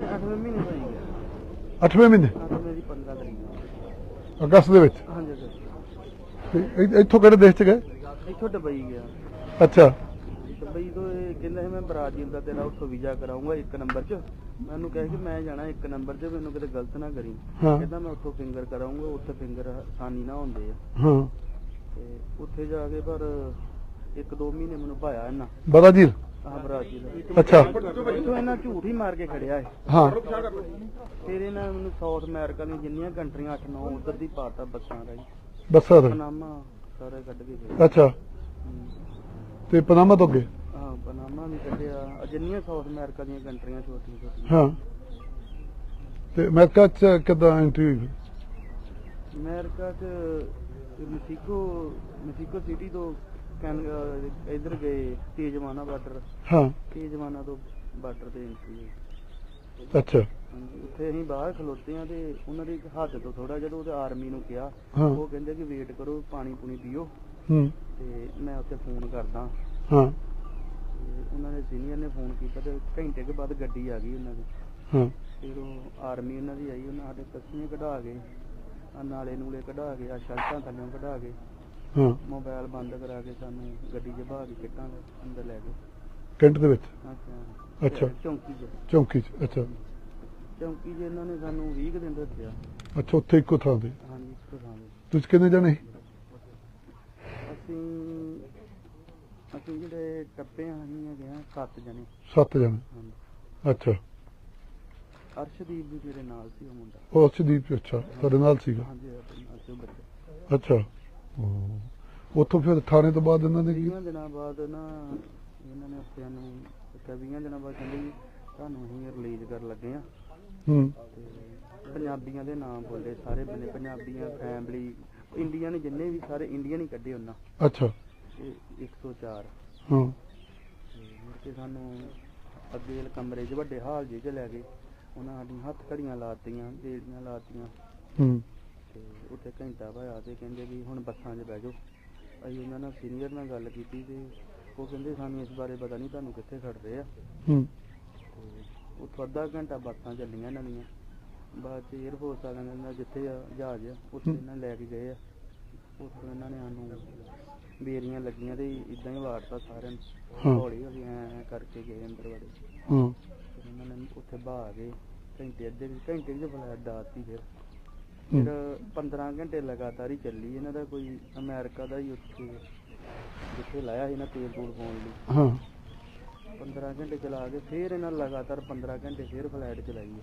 8ਵੇਂ ਮਹੀਨੇ ਹੋਈ ਗਿਆ। 8ਵੇਂ ਮਹੀਨੇ? ਹਾਂ ਮੇਰੀ 15 ਤਰੀਕ ਅਗਸਤ ਦੇ ਵਿੱਚ? ਹਾਂਜੀ ਸਰ ਤੇ ਇ- ਇੱਥੋਂ ਕਿਹੜੇ ਦੇਸ਼ ਚ ਗਏ? ਇੱਥੋਂ ਦੁਬਈ ਗਿਆ। ਅੱਛਾ। ਦੁਬਈ ਤੋਂ ਇਹ ਕਹਿੰਦਾ ਸੀ ਮੈਂ ਬ੍ਰਾਜ਼ੀਲ ਦਾ ਤੇਰਾ ਉੱਥੋਂ ਵੀਜ਼ਾ ਕਰਾਉਂਗਾ ਇੱਕ ਨੰਬਰ 'ਚ। ਮੈਨੂੰ ਕਹੇ ਕਿ ਮੈਂ ਜਾਣਾ ਇੱਕ ਨੰਬਰ 'ਚ ਮੈਨੂੰ ਕਿਤੇ ਗਲਤ ਨਾ ਕਰੀ। ਹਾਂ। ਕਹਿੰਦਾ ਮੈਂ ਉੱਥੋਂ ਫਿੰਗਰ ਕਰਾਉਂਗਾ ਉੱਥੇ ਫਿੰਗਰ ਆਸਾਨੀ ਨਾ ਹੁੰਦੇ ਆ। ਹਾਂ। ਤੇ ਉੱਥੇ ਜਾ ਕੇ ਪਰ ਇੱਕ ਦੋ ਮਹੀਨੇ ਮੈਨੂੰ ਭਾਇਆ ਇਹਨਾਂ ਬ੍ਰਾਜ਼ੀਲ? ਅੱਛਾ। ਇੱਥੋਂ ਇਹਨਾਂ ਝੂਠ ਹੀ ਮਾਰ ਕੇ ਖੜਿਆ ਹੈ ਹਾਂ। ਫਿਰ ਇਹਨਾਂ ਮੈਨੂੰ ਸਾਊਥ ਅਮਰੀਕਾ ਦੀਆਂ ਜਿੰਨੀਆਂ ਕੰਟਰੀਆਂ 8 9 ਉਧਰ ਦੀ ਪਾਤਾ ਬੱਸਾਂ ਰਾਹੀਂ। ਬੱਸਾਂ ਦੇ ਪਨਾਮਾ ਸਾਰੇ ਕੱਢ ਕੇ ਗਏ। ਅੱਛਾ। ਤੇ ਪਨਾਮਾ ਤੋਂ ਅੱਗੇ? ਹਾਂ ਪਨਾਮਾ ਵੀ ਕੱਢਿਆ। ਜਿੰਨੀਆਂ ਸਾਊਥ ਅਮਰੀਕਾ ਦੀਆਂ ਕੰਟਰੀਆਂ ਛੋਟੀਆਂ ਛੋਟੀਆਂ। ਹਾਂ। ਤੇ ਅਮਰੀਕਾ ਚ ਕਿੱਦਾਂ ਐਂਟਰੀ ਹੋਈ? ਅਮਰੀਕਾ ਚ ਮੈਕਸੀਕੋ ਮੈਕਸੀਕੋ ਸਿਟੀ ਤੋਂ ਕੈਨ ਇੱਧਰ ਗਏ ਤੇਜਵਾਨਾ ਬਾਰਡਰ। ਹਾਂ। ਤੇਜਵਾਨਾ ਤੋਂ ਬਾਰਡਰ ਤੇ ਐਂਟਰੀ ਹੋਈ। ਅੱਛਾ। ਹਾਂਜੀ, ਉੱਥੇ ਅਸੀਂ ਬਾਹਰ ਖਲੋਤੇ ਆ ਤੇ ਉਹਨਾਂ ਦੇ ਹੱਥ ਤੋਂ ਥੋੜਾ ਜਦੋਂ ਉਹਦੇ ਆਰਮੀ ਨੂੰ ਕਿਹਾ ਹਾਂ। ਉਹ ਕਹਿੰਦੇ ਕਿ ਵੇਟ ਕਰੋ ਪਾਣੀ ਪੂਣੀ ਪੀਓ। ਹੂੰ। ਤੇ ਮੈਂ ਉੱਥੇ ਫੋਨ ਕਰਦਾ। ਹਾਂ। ਤੇ ਉਹਨਾਂ ਦੇ ਸੀਨੀਅਰ ਨੇ ਫੋਨ ਕੀਤਾ ਤੇ ਘੰਟੇ ਕੇ ਬਾਅਦ ਗੱਡੀ ਆ ਗਈ ਉਹਨਾਂ ਦੀ। ਹਾਂ। ਫਿਰ ਉਹ ਆਰਮੀ ਉਹਨਾਂ ਦੀ ਆਈ ਉਹਨਾਂ ਸਾਡੇ ਕੱਸੀਆਂ ਕਢਾ ਕੇ ਆ ਨਾਲੇ ਨੂਲੇ ਕਢਾ ਕੇ ਆ ਸ਼ਰਟਾਂ ਥੱਲੇ ਕਢਾ ਕੇ। ਹਾਂ। ਮੋਬਾਈਲ ਬੰਦ ਕਰਾ ਕੇ ਸਾਨੂੰ ਗੱਡੀ 'ਚ ਬਾਹਰ ਕਿੱਟਾਂ ਅੰਦਰ ਲੈ ਗਏ ਕੈਂਟ ਦੇ ਵਿੱਚ? ਅੱਛਾ ਅੱਛਾ। ਚੌਂਕੀ 'ਚ। ਚੌਂਕੀ ਚ ਅੱਛਾ। ਚੌਂਕੀ 'ਚ ਇਹਨਾਂ ਨੇ ਸਾਨੂੰ 20 ਕੁ ਦਿਨ ਰੱਖਿਆ। ਅੱਛਾ ਉੱਥੇ ਇੱਕੋ ਥਾਂ ਤੇ? ਹਾਂਜੀ ਇੱਕ ਥਾਂ ਤੇ। ਤੁਸੀਂ ਕਿੰਨੇ ਜਣੇ ਸੀ? ਅਸੀਂ ਅਸੀਂ ਜਿਹੜੇ ਟੱਪੇ ਆ ਅਸੀਂ ਹੈਗੇ ਆ ਸੱਤ ਜਣੇ। ਸੱਤ ਜਣੇ? ਹਾਂਜੀ। ਅੱਛਾ। ਅਰਸ਼ਦੀਪ ਵੀ ਮੇਰੇ ਨਾਲ ਸੀ ਉਹ ਮੁੰਡਾ। ਉਹ ਅਰਸ਼ਦੀਪ ਅੱਛਾ। ਤੁਹਾਡੇ ਨਾਲ ਸੀਗਾ? ਹਾਂਜੀ ਆਪਣੇ ਨਾਲ ਸੀ ਉਹ ਬੱਚਾ। ਅੱਛਾ। ਉੱਥੋਂ ਫਿਰ ਥਾਣੇ ਤੋਂ ਬਾਅਦ ਇਹਨਾਂ ਨੇ ਕੀ 20 ਦਿਨਾਂ ਬਾਅਦ ਨਾ ਇਹਨਾਂ ਨੇ ਉੱਥੇ ਨੂੰ ਕਿਹਾ 20 ਦਿਨਾਂ ਬਾਅਦ ਕਹਿੰਦੇ ਵੀ ਤੁਹਾਨੂੰ ਅਸੀਂ ਰਿਲੀਜ਼ ਕਰਨ ਲੱਗੇ ਆ ਹੂੰ। ਪੰਜਾਬੀਆਂ ਦੇ ਨਾਮ ਬੋਲੇ ਸਾਰੇ ਬੰਦੇ ਪੰਜਾਬੀਆਂ ਫੈਮਿਲੀ ਇੰਡੀਅਨ ਨੇ ਜਿੰਨੇ ਵੀ ਸਾਰੇ ਇੰਡੀਅਨ ਹੀ ਕੱਢੇ ਉਹਨਾਂ। ਅੱਛਾ। ਇਹ 104 ਹਾਂ। ਤੇ ਮੁੜ ਕੇ ਸਾਨੂੰ ਅੱਗੇ ਕਮਰੇ 'ਚ ਵੱਡੇ ਹਾਲ ਜਿਹੇ 'ਚ ਲੈ ਗਏ। ਉਹਨਾਂ ਸਾਡੀ ਹੱਥ ਘੜੀਆਂ ਲਾਤੀਆਂ ਬੇੜੀਆਂ ਲਾਤੀਆਂ ਹੂੰ। ਉੱਥੇ ਘੰਟਾ ਭਾਇਆ ਤੇ ਕਹਿੰਦੇ ਵੀ ਹੁਣ ਬੱਸਾਂ 'ਚ ਬਹਿ ਜਾਓ। ਅਸੀਂ ਉਹਨਾਂ ਨਾਲ ਸੀਨੀਅਰ ਨਾਲ ਗੱਲ ਕੀਤੀ ਤੇ ਉਹ ਕਹਿੰਦੇ ਸਾਨੂੰ ਇਸ ਬਾਰੇ ਪਤਾ ਨਹੀਂ ਤੁਹਾਨੂੰ ਕਿੱਥੇ ਖੜਦੇ ਆ। ਹੂੰ। ਤੇ ਉੱਥੋਂ ਅੱਧਾ ਘੰਟਾ ਬੱਸਾਂ ਚੱਲੀਆਂ ਦੀਆਂ। ਬਾਅਦ ਚ 에ਅਰਫੋਰਸ ਵਾਲਿਆਂ ਨੇ ਇਹਨਾਂ ਜਿੱਥੇ ਆ ਜਹਾਜ਼ ਆ ਉੱਥੇ। ਇਹਨਾਂ ਲੈ ਕੇ ਗਏ ਆ। ਉੱਥੋਂ ਇਹਨਾਂ ਨੇ ਸਾਨੂੰ ਬੇਰੀਆਂ ਲੱਗੀਆਂ ਤੇ ਇਦਾਂ ਹੀ ਵਾਰਤਾ ਸਾਰਿਆਂ ਨੂੰ। ਹੌਲੀ ਹੌਲੀ ਐ ਕਰਕੇ ਗਏ ਅੰਦਰ ਵੜੇ ਹਾਂ। ਫਿਰ ਇਹਨਾਂ ਨੇ ਉੱਥੇ ਬਾਹ ਗਏ ਘੰਟੇ ਅੱਧੇ ਘੰਟੇ ਵਿੱਚ ਫਲੈਟ ਦਾਤੀ ਫਿਰ। ਫਿਰ 15 ਘੰਟੇ ਲਗਾਤਾਰ ਹੀ ਚੱਲੀ ਇਹਨਾਂ ਦਾ ਕੋਈ ਅਮਰੀਕਾ ਦਾ ਹੀ ਉੱਥੇ ਜਿੱਥੇ ਲਾਇਆ ਸੀ ਨਾ ਤੇਲ ਤੂਲ ਪਾਉਣ ਲਈ। ਹਾਂ। 15 ਘੰਟੇ ਚਲਾ ਕੇ ਫਿਰ ਇਹਨਾਂ ਲਗਾਤਾਰ 15 ਘੰਟੇ ਫਿਰ ਫਲਾਈਟ ਚਲਾਈ ਹੈ।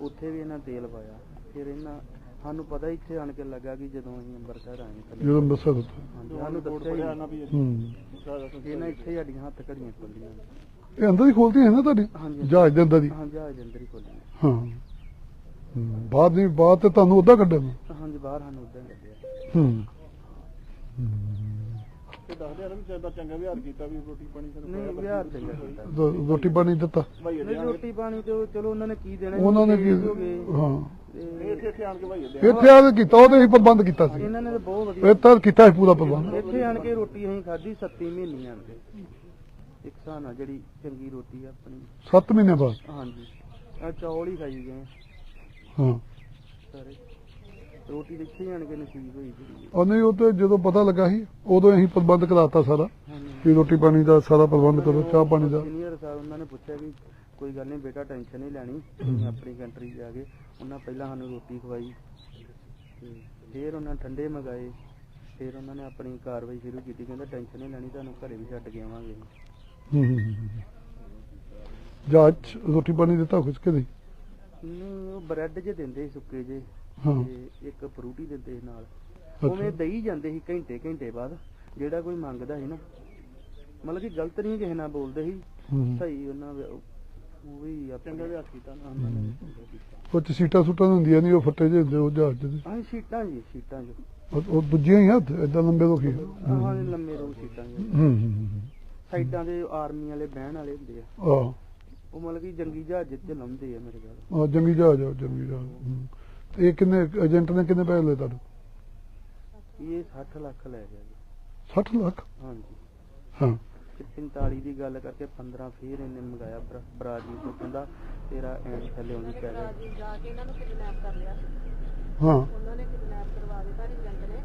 ਉੱਥੇ ਵੀ ਇਹਨਾਂ ਤੇਲ ਪਾਇਆ। ਫਿਰ ਇਹਨਾਂ ਸਾਨੂੰ ਪਤਾ ਇੱਥੇ ਆਣ ਕੇ ਲੱਗਾ ਕਿ ਜਦੋਂ ਅਸੀਂ ਅੰਮ੍ਰਿਤਸਰ ਆਏ ਥੱਲੇ ਜਦੋਂ ਹਾਂਜੀ, ਸਾਨੂੰ ਦੱਸਿਆ ਹੀ ਨਹੀਂ। ਹੂੰ। ਇਹਨਾਂ ਇੱਥੇ ਹੀ ਸਾਡੀਆਂ ਹੱਥ ਘੜੀਆਂ ਖੋਲੀਆਂ। ਇਹ ਅੰਦਰ ਹੀ ਖੋਲਦੀ ਹੈ ਨਾ ਤੁਹਾਡੀ? ਹਾਂਜੀ ਜਹਾਜ਼ ਦੇ ਅੰਦਰ ਹੀ? ਹਾਂ ਜਹਾਜ਼ ਅੰਦਰ ਹੀ ਖੋਲੀਆਂ। ਹਾਂ। ਬਾਹਰ ਨਹੀਂ ਬਾਹਰ ਤੇ ਤੁਹਾਨੂੰ ਉਦਾਂ ਕੱਢਿਆ ਨਾ ਹਾਂਜੀ ਬਾਹਰ ਸਾਨੂੰ ਉਦਾਂ ਹੀ ਕੱਢਿਆ। ਹੂੰ। ਤੇ ਦੱਸਦੇ ਆ ਨਾ ਚੰਗਾ ਚੰਗਾ ਵਿਹਾਰ ਕੀਤਾ ਵੀ ਰੋਟੀ ਪਾਣੀ ਨਹੀਂ ਵਿਹਾਰ ਚੰਗਾ ਕੀਤਾ। ਰੋ- ਰੋਟੀ ਪਾਣੀ ਦਿੱਤਾ। ਭਾਈ ਨਹੀਂ ਰੋਟੀ ਪਾਣੀ ਤੇ ਚਲੋ ਉਹਨਾਂ ਨੇ ਕੀ ਦੇਣਾ ਉਹਨਾਂ ਨੇ ਕੀ ਹੋ। ਇੱਥੇ ਇੱਥੇ ਆਣ ਕੇ ਭਾਈ ਦੇ ਇੱਥੇ ਆ ਕੇ ਕੀਤਾ ਉਹਦੇ ਹੀ ਪ੍ਰਬੰਧ ਕੀਤਾ ਸੀ। ਇਹਨਾਂ ਨੇ ਤਾਂ ਬਹੁਤ ਵਧੀਆ ਇਹ ਤਾਂ ਕੀਤਾ ਸੀ ਪੂਰਾ ਪ੍ਰਬੰਧ। ਇੱਥੇ ਆਣ ਕੇ ਰੋਟੀ ਅਸੀਂ ਖਾਧੀ 7 ਮਹੀਨੇ ਆਣ ਕੇ। ਇੱਕ ਨਾਲ ਜਿਹੜੀ ਚੰਗੀ ਰੋਟੀ ਆ ਆਪਣੀ। 7 ਮਹੀਨੇ ਬਾਅਦ। ਹਾਂਜੀ। ਆ ਚੌਲ ਹੀ ਖਾਈ ਗਏ। ਹਾਂ। ਸਾਰੇ ਰੋਟੀ ਕੇ ਨਸੀਬ ਹੋਈ ਜਿਹੜੀ ਉਹ ਤੇ ਜਦੋਂ ਪਤਾ ਲੱਗਾ ਸੀ ਉਦੋਂ ਅਸੀਂ ਪ੍ਰਬੰਧ ਕਰਾਤਾ ਸਾਰਾ ਵੀ ਰੋਟੀ ਪਾਣੀ ਦਾ ਸਾਰਾ ਪ੍ਰਬੰਧ ਕਰੋ ਚਾਹ ਪਾਣੀ ਦਾ। ਸੀਨੀਅਰ ਸਾਹਿਬ ਉਹਨਾਂ ਨੇ ਪੁੱਛਿਆ ਕਿ ਕੋਈ ਗੱਲ ਨਹੀਂ ਬੇਟਾ ਟੈਨਸ਼ਨ ਨਹੀਂ ਲੈਣੀ ਤੁਸੀਂ ਆਪਣੀ ਕੰਟਰੀ ਜਾ ਕੇ ਉਹਨਾਂ ਪਹਿਲਾਂ ਸਾਨੂੰ ਰੋਟੀ ਖਵਾਈ। ਤੇ ਫਿਰ ਉਹਨਾਂ ਠੰਡੇ ਮੰਗਾਏ ਫਿਰ ਉਹਨਾਂ ਨੇ ਆਪਣੀ ਕਾਰਵਾਈ ਸ਼ੁਰੂ ਕੀਤੀ ਕਹਿੰਦਾ ਟੈਨਸ਼ਨ ਨਹੀਂ ਲੈਣੀ ਤੁਹਾਨੂੰ ਘਰੇ ਵੀ ਛੱਡ ਕੇ ਆਵਾਂਗੇ। ਹੂੰ, ਹੂੰ, ਹੂੰ, ਹੂੰ। ਜਹਾਜ਼ 'ਚ ਰੋਟੀ ਪਾਣੀ ਦਿੱਤਾ ਖੁਸ਼ ਕੇ ਨਹੀਂ ਬ੍ਰੈਡ ਜੇ ਦਿੰਦੇ ਸੀ ਸੁੱਕੇ ਜੇ ਹਾਂ। ਤੇ ਇੱਕ ਫਰੂਟੀ ਦਿੰਦੇ ਸੀ ਨਾਲ। ਉਵੇਂ ਦਈ ਜਾਂਦੇ ਸੀ ਘੰਟੇ ਘੰਟੇ ਬਾਅਦ ਜਿਹੜਾ ਕੋਈ ਮੰਗਦਾ ਸੀ ਨਾ। ਮਤਲਬ ਕਿ ਗਲਤ ਨਹੀਂ ਕਿਸੇ ਨਾਲ ਬੋਲਦੇ ਸੀ ਹੂੰ। ਸਹੀ ਉਹਨਾਂ ਵੀ ਉਹ ਵੀ ਚੰਗਾ ਵਿਆਹ ਕੀਤਾ ਨਾ ਉਹਨਾਂ ਨੇ। ਚੰਗਾ ਕੀਤਾ। ਉਹ 'ਚ ਸੀਟਾਂ ਸੂਟਾਂ ਹੁੰਦੀਆਂ ਨਹੀਂ ਉਹ ਫੱਟੇ ਜਿਹੇ ਹੁੰਦੇ ਉਹ ਜਹਾਜ਼ ਦੇ ਹਾਂ ਸ਼ੀਟਾਂ ਜੀ ਸ਼ੀਟਾਂ ਜੋ। ਉਹ- ਉਹ ਦੂਜੀਆਂ ਹੀ ਆ ਇਦਾਂ ਲੰਬੇ ਲੋਕੀ ਹਾਂ ਲੰਮੇ ਰੋ ਸ਼ੀਟਾਂ ਜੀ। ਹੂੰ ਹੂੰ ਸਾਈਡਾਂ ਦੇ ਆਰਮੀ ਵਾਲੇ ਬਹਿਣ ਵਾਲੇ ਹੁੰਦੇ ਆ। ਆ ਉਹ ਮਤਲਬ ਕਿ ਜੰਗੀ ਜਹਾਜ਼ ਚ ਲਾਉਂਦੇ ਆ ਮੇਰੇ ਖਿਆਲ। ਆ ਜੰਗੀ ਜਹਾਜ਼ ਆ ਜੰਗੀ ਜਹਾਜ਼ ਹੂੰ। ਤੇ ਇਹ ਕਿੰਨੇ ਏਜੰਟ ਨੇ ਕਿੰਨੇ ਪੈਸੇ ਲਏ ਤੁਹਾਨੂੰ ਇਹ 60 ਲੱਖ ਲੈ ਗਿਆ ਜੀ। 60 ਲੱਖ? ਹਾਂਜੀ। ਹਾਂ। ਤੇ 45 ਦੀ ਗੱਲ ਕਰਕੇ 15 ਫੇਰ ਇਹਨੇ ਮੰਗਾਇਆ ਬਰਾ- ਬਰਾਜ਼ੀਲ ਤੋਂ ਕਹਿੰਦਾ ਤੇਰਾ ਐਂਡ ਥੱਲੇ ਆਉਂਦੀ ਪੈ ਗਿਆ ਬਰਾਜ਼ੀਲ ਜਾ ਕੇ ਇਹਨਾਂ ਨੂੰ ਕਿਡਨੈਪ ਕਰ ਲਿਆ। ਹਾਂ। ਉਹਨਾਂ ਨੇ ਕਿਡਨੈਪ ਕਰਵਾ ਦਿੱਤਾ ਏਜੰਟ ਨੇ।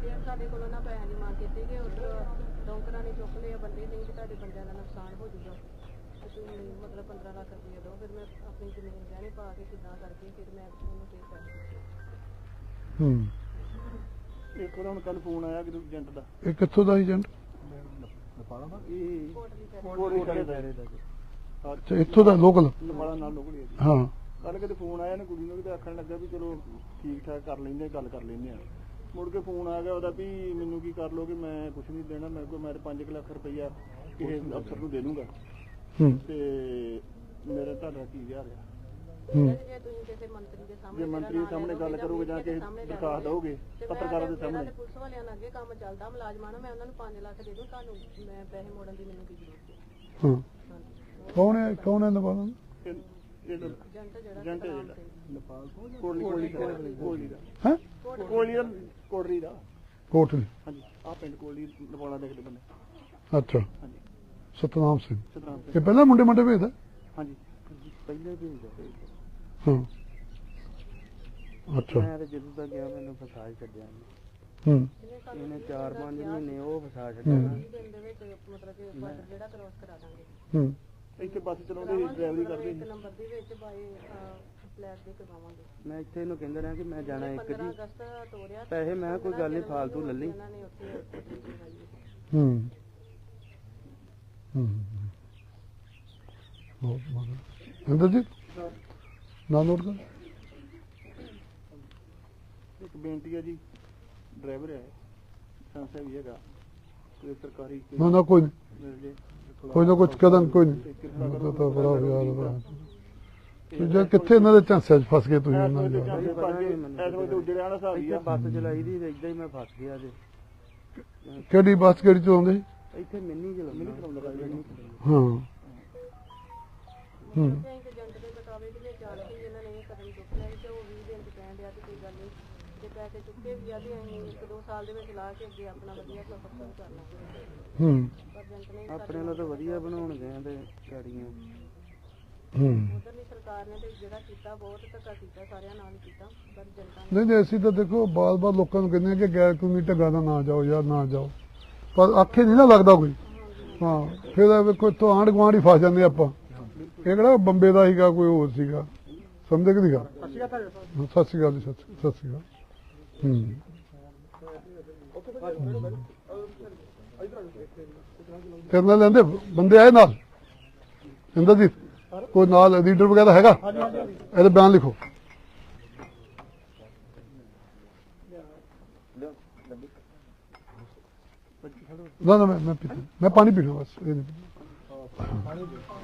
ਫਿਰ ਸਾਡੇ ਕੋਲੋਂ ਨਾ ਪੈਸਿਆਂ ਦੀ ਮੰਗ ਕੀਤੀ ਕਿ ਉਧਰ ਡੌਂਕਰਾਂ ਨੇ ਚੁੱਕ ਲਿਆ ਬੰਦੇ ਨਹੀਂ ਕਿ ਤੁਹਾਡੇ ਬੰਦਿਆਂ ਦਾ ਨੁਕਸਾਨ ਹੋ ਜਾਊਗਾ। ਤੇ ਤੁਸੀਂ ਮਤਲਬ 15 ਲੱਖ ਰੁਪਏ ਦਿਓ ਫਿਰ ਮੈਂ ਆਪਣੀ ਜ਼ਮੀਨ ਗਹਿਣੇ ਪਾ ਕੇ ਕਿੱਦਾਂ ਕਰਕੇ ਫਿਰ ਮੈਂ ਉਹਨੂੰ ਪੇ ਕਰ ਹੂੰ। ਇੱਕ ਉਹਦਾ ਹੁਣ ਕੱਲ ਫੋਨ ਆਇਆ ਕਿ ਏਜੰਟ ਦਾ। ਇਹ ਕਿੱਥੋਂ ਦਾ ਏਜੰਟ ਇਹ ਕੋਟਲੀ ਕਰ ਕੋਟਲੀ ਦਾ ਦਾਇਰੇ ਦਾ। ਜੀ। ਅੱਛਾ ਇੱਥੋਂ ਦਾ ਲੋਕਲ ਲਮਾਲਾ ਨਾਲ ਲੋਕੜੀ ਹਾਂ ਕੱਲ ਕਿਤੇ ਫੋਨ ਆਇਆ ਨਾ ਕੁੜੀ ਨੂੰ ਕਿਤੇ ਆਖਣ ਲੱਗਾ ਵੀ ਚਲੋ ਠੀਕ ਠਾਕ ਕਰ ਲੈਂਦੇ ਗੱਲ ਕਰ ਲੈਂਦੇ ਆ ਮੁੜ ਕੇ ਫੋਨ ਆ ਗਿਆ ਉਹਦਾ ਵੀ ਮੈਨੂੰ ਕੀ ਕਰ ਲੋਗੇ ਮੈਂ ਕੁਝ ਨਹੀਂ ਦੇਣਾ ਮੇਰੇ ਕੋਲ ਮੈਂ 5 ਲੱਖ ਰੁਪਈਆ ਕਿਸੇ ਅਫਸਰ ਨੂੰ ਦੇ ਦੂੰਗਾ। ਹੂੰ। ਤੇ ਮੇਰੇ ਤੁਹਾਡਾ ਕੀ ਵਿਆਹ ਰਿਹਾ ਹੂੰ। ਜੇ ਤੁਸੀਂ ਕਿਸੇ ਮੰਤਰੀ ਦੇ ਸਾਹਮਣੇ ਜੇ ਮੰਤਰੀ ਦੇ ਸਾਹਮਣੇ ਗੱਲ ਕਰੋਗੇ ਜਾਂ ਕਿਸੇ ਦਰਖਾਸਤ ਦਓਗੇ ਪੱਤਰਕਾਰਾਂ ਦੇ ਸਾਹਮਣੇ? ਪੁਲਿਸ ਵਾਲਿਆਂ ਨਾਲ ਅੱਗੇ ਕੰਮ ਚੱਲਦਾ ਮੁਲਾਜ਼ਮਾਂ ਨੂੰ ਮੈਂ ਉਹਨਾਂ ਨੂੰ 5 ਲੱਖ ਦੇ ਦੂੰ ਤੁਹਾਨੂੰ ਮੈਂ ਪੈਸੇ ਮੋੜਨ ਦੀ ਮੈਨੂੰ ਕੀ ਜ਼ਰੂਰਤ ਹੈ? ਹਾਂ। ਕੌਣ ਹੈ ਕੌਣ ਹੈ ਨਵਾਲਾ ਇਹ ਇਹ ਏਜੰਟ ਜਿਹੜਾ ਏਜੰਟ ਸਤਨਾਮ ਜਿਹੜਾ। ਨੇਪਾਲ ਤੋਂ ਕੋਟਲੀ ਕੋਟਲੀ ਦਾ ਕੋਟਲੀ ਦਾ। ਹੈ? ਕੋਟਲੀ ਦਾ ਕੋਟਲੀ ਦਾ। ਕੋਟਲੀ। ਹਾਂਜੀ ਆ ਪਿੰਡ ਕੋਟਲੀ ਨੇਪਾਲਾ ਦੇ ਅਗਲੇ ਬੰਨੇ ਅੱਛਾ। ਸਤਨਾਮ ਸਿੰਘ। ਸਤਨਾਮ ਇਹ ਪਹਿਲਾਂ ਮੁੰਡੇ ਮੁੰਡੇ ਭੇਜਦਾ? ਹਾਂਜੀ। ਪਹਿਲੇ ਵੀ ਹੁੰਦਾ ਹਾਂ। ਅੱਛਾ। ਮੈਂ ਜਦੋਂ ਦਾ ਗਿਆ ਮੈਨੂੰ ਫਸਾ ਹੀ ਛੱਡਿਆ ਇਹਨੇ। ਹੂੰ। ਜਿਹਨੇ ਸਾਨੂੰ ਇਹਨੇ 4-5 ਮਹੀਨੇ ਉਹ ਫਸਾ ਛੱਡਿਆ ਹੂੰ। ਨਾ। ਵੀਹ ਦਿਨ ਦੇ ਵਿੱਚ ਮਤਲਬ ਕਿ ਬਾਰਡਰ ਜਿਹੜਾ ਕ੍ਰੋਸ ਕਰਾ ਦਾਂਗੇ। ਹੂੰ। ਇੱਥੇ ਬੱਸ ਚਲਾਉਂਦੇ ਸੀ ਡਰਾਈਵਰੀ ਕਰਦੇ ਇੱਕ ਸੀ। ਨੰਬਰ ਦੇ ਵਿੱਚ ਬਾਈ ਫਲੈਟ ਦੇ ਕਰਵਾਵਾਂਗੇ। ਮੈਂ ਇੱਥੇ ਇਹਨੂੰ ਕਹਿੰਦਾ ਰਿਹਾ ਕਿ ਮੈਂ ਜਾਣਾ ਇੱਕ 15 ਜੀ। ਅਗਸਤ ਤੋਰਿਆ। ਪੈਸੇ ਮੈਂ ਕੋਈ ਗੱਲ ਨਹੀਂ ਫਾਲਤੂ ਲੈ ਲਈ ਇਹਨਾਂ ਨੇ ਉੱਥੇ ਕੋਠੀ ਕਰਵਾਈ ਹੈ। ਜੀ ਨਾ ਨੋਟ ਕਰ। ਇੱਕ ਬੇਨਤੀ ਹੈ ਜੀ ਡਰਾਈਵਰ ਹੈ ਸੰਸਾ ਵੀ ਹੈਗਾ ਕੋਈ ਸਰਕਾਰੀ ਨਾ ਨਾ ਕੋਈ ਨਹੀਂ। ਮਿਲ ਜੇ। ਕੋਈ ਨਾ ਕੁਝ ਕਦਮ ਕੋਈ ਤੇ ਨਹੀਂ। ਕਿਰਪਾ ਉਹ ਕਰੋ ਤਾਂ ਬੜਾ ਯਾਰ ਬੜਾ ਤੁਸੀਂ ਕਿੱਥੇ ਇਹਨਾਂ ਦੇ ਝਾਂਸਿਆਂ 'ਚ ਫਸ ਗਏ ਤੁਸੀਂ ਦੇ ਵੇਲੇ ਉੱਜੜਿਆ ਬੱਸ ਚਲਾਈ ਦੀ ਤੇ ਇਦਾਂ ਹੀ ਮੈਂ ਫਸ ਗਿਆ ਜੇ। ਕਿਹੜੀ ਬੱਸ ਕਿਹੜੀ ਚਲਾਉਂਦੇ? ਇੱਥੇ ਮਿੰਨੀ ਚਲਾਉਂਦਾ ਮਿੰਨੀ ਚਲਾਉਂਦਾ ਬਾਈ ਮਿੰਨੀ ਹਾਂ। ਹੂੰ। ਤੇ ਇੱਕ ਏਜੰਟ ਦੇ ਬਤਾਵੇ ਦੇ ਵਿੱਚ ਆ ਕੇ ਇਹਨਾਂ ਨੇ ਇਹ ਕਦਮ ਚੁੱਕਿਆ ਸੀ ਤੇ ਉਹ 20 ਦਿਨ ਚ ਕਹਿਣ ਡਿਆ ਕਿ ਕੋਈ ਗੱਲ ਨਹੀਂ। ਜੇ ਪੈਸੇ ਚੁੱਕੇ ਵੀ ਆ ਤੇ ਅਸੀਂ ਇੱਕ ਦੋ ਸਾਲ ਦੇ ਵਿੱਚ ਲਾ ਕੇ ਅੱਗੇ ਆਪਣਾ ਵਧੀਆ ਸਫਰ ਸ਼ੁਰੂ ਕਰ ਲਾਂਗੇ। ਹੂੰ। ਪਰ ਏਜੰਟ ਨੇ ਆਪਣੇ ਨਾਲ ਤਾਂ ਵਧੀਆ ਬਣਾਉਣ ਗਏ ਆ ਤੇ ਗਾੜੀਆਂ। ਹੂੰ। ਉਧਰਲੀ ਸਰਕਾਰ ਨੇ ਤੇ ਜਿਹੜਾ ਕੀਤਾ ਬਹੁਤ ਧੱਕਾ ਕੀਤਾ ਸਾਰਿਆਂ ਨਾਲ ਕੀਤਾ ਪਰ ਜਨਤਾ ਨੇ ਨਹੀਂ ਨਹੀਂ ਅਸੀਂ ਤਾਂ ਦੇਖੋ ਬਾਰ-ਬਾਰ ਲੋਕਾਂ ਨੂੰ ਕਹਿੰਦੇ ਆ ਕਿ ਗੈਰ ਕਾਨੂੰਨੀ ਢੰਗਾਂ ਦਾ ਨਾ ਜਾਓ ਯਾਰ ਨਾ ਜਾਓ। ਪਰ ਆਖੇ ਨਹੀਂ ਨਾ ਲੱਗਦਾ ਕੋਈ। ਹਾਂ ਫਿਰ ਇਹ ਵੇਖੋ ਇੱਥੋਂ ਆਂਢ ਗੁਆਂਢ ਹੀ ਫਸ ਜਾਂਦੇ ਆਪਾਂ। ਇਹ ਕਿਹੜਾ ਬੰਬੇ ਦਾ ਸੀਗਾ ਕੋਈ ਹੋਰ ਸੀਗਾ। ਸਮਝੇ ਕਿ ਨਹੀਂ ਗੱਲ ਸਤਿ ਸ਼੍ਰੀ ਅਕਾਲ ਜੀ ਸਤਿ ਸ਼੍ਰੀ- ਅਕਾਲ ਹੂੰ। ਤੇਰੇ ਨਾਲ ਲੈਂਦੇ ਬੰਦੇ ਆਏ ਨਾਲ? ਇੰਦਰ ਜੀ ਕੋਈ ਨਾਲ ਲੀਡਰ ਵਗੈਰਾ ਹੈਗਾ? ਇਹਦੇ ਬਿਆਨ ਲਿਖੋ। ਨਾ ਨਾ ਮੈਂ ਮੈਂ ਪੀਤਾ ਮੈਂ ਪਾਣੀ ਪੀਣਾ ਬਸ ਇਹ ਨਹੀਂ ਪੀਣਾ।